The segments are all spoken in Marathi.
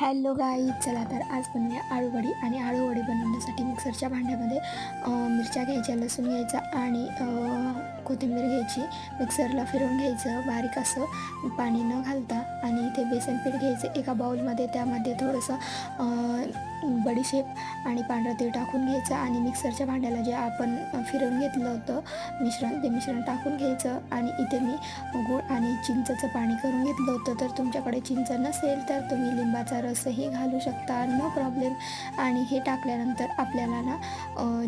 हॅलो गाई चला तर आज बनवूया आळूवडी आणि आळूवडी बनवण्यासाठी मिक्सरच्या भांड्यामध्ये मिरच्या घ्यायच्या लसूण घ्यायचा आणि कोथिंबीर घ्यायची मिक्सरला फिरवून घ्यायचं बारीक असं पाणी न घालता आणि इथे बेसन पीठ घ्यायचं एका बाउलमध्ये. त्यामध्ये थोडंसं बडीशेप आणि पांढरं ते टाकून घ्यायचं आणि मिक्सरच्या भांड्याला जे आपण फिरवून घेतलं होतं मिश्रण ते मिश्रण टाकून घ्यायचं आणि इथे मी गूळ आणि चिंचचं पाणी करून घेतलं होतं. तर तुमच्याकडे चिंच नसेल तर तुम्ही लिंबाचा रसही घालू शकता नो प्रॉब्लेम. आणि हे टाकल्यानंतर आपल्याला ना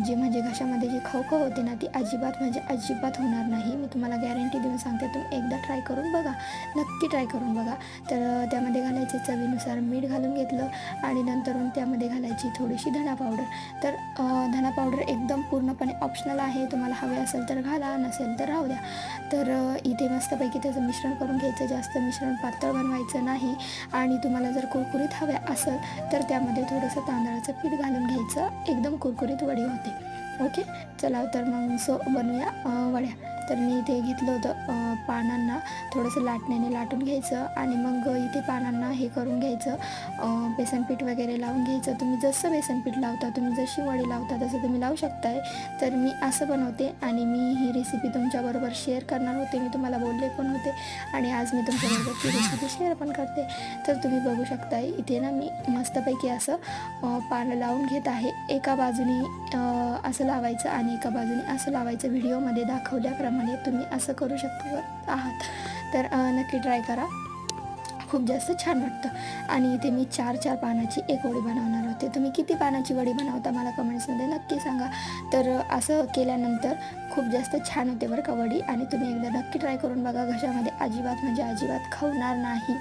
जे म्हणजे घशामध्ये जी खवखव होते ना ती अजिबात म्हणजे अजिबात होणार नाही. मी तुम्हाला गॅरंटी देऊन सांगते तुम्ही एकदा ट्राय करून बघा. नक्की ट्राय करून बघा. तर त्यामध्ये घालायचे चवीनुसार मीठ घालून घेतलं आणि नंतर त्यामध्ये घालायची थोडीशी धना पावडर तर धना पावडर एकदम पूर्णपणे ऑप्शनल आहे. तुम्हाला हवे असेल तर घाला नसेल तर राहू द्या. तर इथे मस्तपैकी त्याचं मिश्रण करून घ्यायचं. जास्त मिश्रण पातळ बनवायचं नाही. आणि तुम्हाला जर कुरकुरीत हव्या असेल तर त्यामध्ये थोडंसं तांदळाचं पीठ घालून घ्यायचं. एकदम कुरकुरीत वडी होते. ओके? चला तर मग सो बनवूया वड्या. तर मी इथे घेतलं होतं पानांना. थोडंसं लाटण्याने लाटून घ्यायचं आणि मग इथे पानांना हे करून घ्यायचं. बेसनपीठ वगैरे लावून घ्यायचं. तुम्ही जसं बेसनपीठ लावता तुम्ही जशी वडी लावता तसं तुम्ही लावू शकताय. तर मी असं बनवते आणि मी ही रेसिपी तुमच्याबरोबर शेअर करणार होते. मी तुम्हाला बोलले पण होते आणि आज मी तुमच्याबरोबर ती रेसिपी शेअर पण करते. तर तुम्ही बघू शकताय इथे ना मी मस्तपैकी असं पानं लावून घेत आहे. एका बाजूने असं लावायचं आणि एका बाजूने असं लावायचं. व्हिडिओमध्ये दाखवल्याप्रमाणे. म्हणजे तुम्ही असं करू शकतो आहात. तर नक्की ट्राय करा. खूप जास्त छान वाटतं. आणि इथे मी चार चार पानाची एक वडी बनवणार होते. तुम्ही किती पानाची वडी बनवता मला कमेंट्समध्ये नक्की सांगा. तर असं केल्यानंतर खूप जास्त छान होते बरं का वडी. आणि तुम्ही एकदा नक्की ट्राय करून बघा. घशामध्ये अजिबात म्हणजे अजिबात खावणार नाही.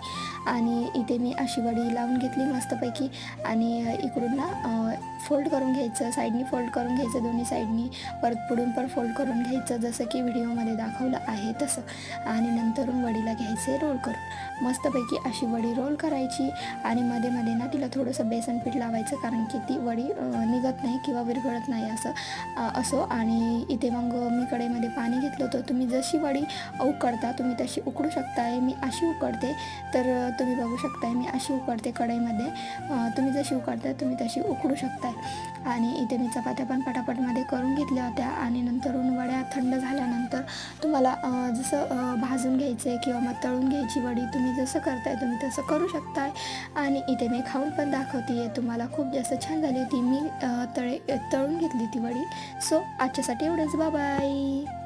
आणि इथे मी अशी वडी लावून घेतली मस्तपैकी. आणि इकडून ना फोल्ड करून घ्यायचं. साईडनी फोल्ड करून घ्यायचं. दोन्ही साईडनी परत पुढून पण फोल्ड करून घ्यायचं. जसं की व्हिडिओमध्ये दाखवलं आहे तसं. आणि नंतरून वडीला घ्यायचे रोल करून. मस्तपैकी अशी वडी रोल करायची आणि मध्ये मध्ये ना तिला थोडंसं बेसन पीठ लावायचं कारण की ती वडी निघत नाही किंवा विरघळत नाही असं असो. आणि इथे मग मी कढईमध्ये पाणी घेतलं होतं. तुम्ही जशी वडी उकडता तुम्ही तशी उकडू शकताय मी अशी उकडते. तर तुम्ही बघू शकताय मी अशी उकडते कढईमध्ये. तुम्ही जशी उकडताय तुम्ही तशी उकडू शकताय. आणि इथे मी चपात्या पण पटापटमध्ये करून घेतल्या होत्या आणि नंतरून वड्या थंड झाल्यानंतर तुम्हाला जसं भाजून भाजून घ्यायचे किंवा मग तळून घ्यायची वडी तुम्ही जसं करताय तुम्ही तसं करू शकताय. आणि इथे मी खाऊन पण दाखवते तुम्हाला खूप जास्त छान झाली होती. मी तळे तळून घेतली ती वडी. सो आजच्यासाठी एवढंच. बाय